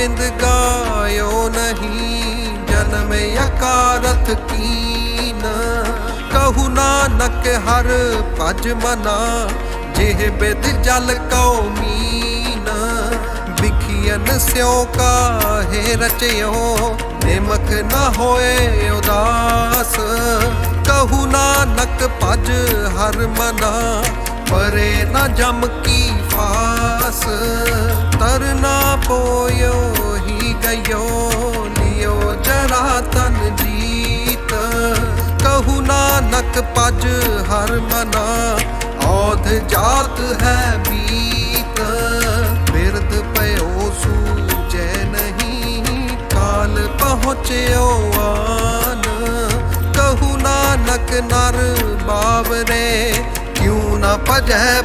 ਬਿੰਦ ਗਾਇਓ ਨਹੀਂ ਜਨਮ ਅਕਾਰਤ ਕੀਨ ਕਹੂ ਨਾਨਕ ਹਰ ਭਜ ਮਨਾ ਜਿਹ ਬਿਦ ਜਲ ਕਉ ਮੀਨ ਵਿਖੀਨ ਸਿਉ ਕਾਹੇ ਰਚਿਓ ਨਿਮਖ ਨਾ ਹੋਏ ਉਦਾਸ ਕਹੂ ਨਾਨਕ ਭਜ ਹਰ ਮਨਾ ਪਰੇ ਨਾ ਜਮ ਕੀ ਫਾਸ ਤਰਨਾ ਪੋ ਹੀ ਗਇਓ ਲਿਓ ਜਰਾ ਤਨ ਜੀਤ ਕਹੂ ਨਾਨਕ ਭਜ ਹਰ ਮਨਾ ਔਧ ਜਾਤ ਹੈ ਬੀਤ ਬਿਰਦ ਪਇਓ ਸੂਜੈ ਨਹੀਂ ਕਾਲ ਪਹੁੰਚਿਓ ਆਨ ਕਹੂ ਨਾਨਕ ਨਰ ਬਾਵਰੇ ਕਿਉ ਨਾ ਭਜੈ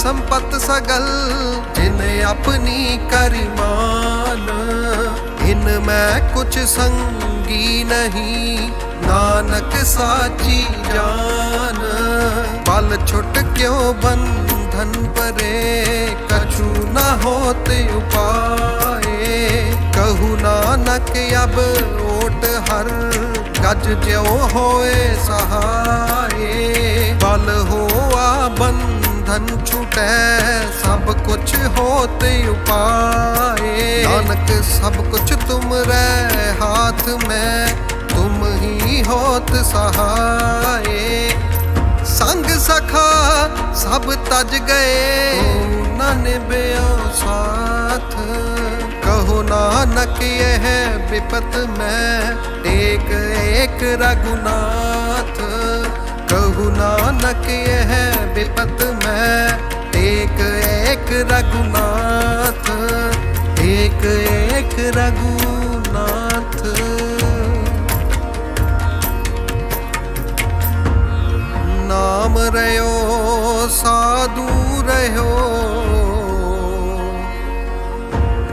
संपत सगल, जिन्हें अपनी करिमान। इनमें कुछ संगी नहीं, नानक साची जान। पल छुट क्यों बंधन परे, कछु न होते उपाए। कहु नानक, अब ओट हर, गज ज्यो होए सहाए। धन छूटे, सब कुछ होते उपाय नानक, सब कुछ तुम रे हाथ में, तुम ही होत सहाय संग सखा, सब तज गए नन बया साथ। कहो नानक, यह विपत में एक एक रघुनाथ। कहो नानक, यह विपत रघुनाथ, एक एक रघुनाथ। नाम रहो, साधु रहो,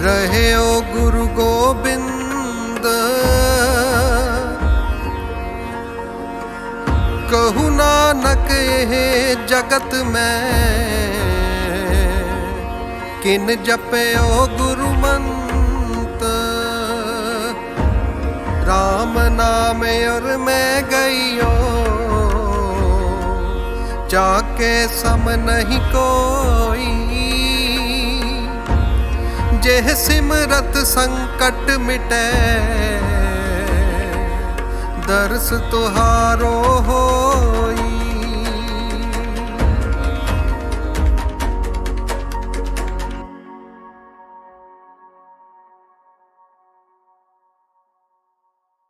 रहे गुरु गोबिंद कहू नानक जगत में ਕਿਨ ਜਪਿਓ ਗੁਰੂ ਮੰਤ? ਰਾਮ ਨਾਮ ਅਰ ਮੈਂ ਗਈਓ। ਜਾਕੇ ਸਮ ਨਹੀਂ ਕੋਈ। ਜਿਹ ਸਿਮਰਤ ਸੰਕਟ ਮਿਟੈ, ਦਰਸ ਤੁਹਾਰੋ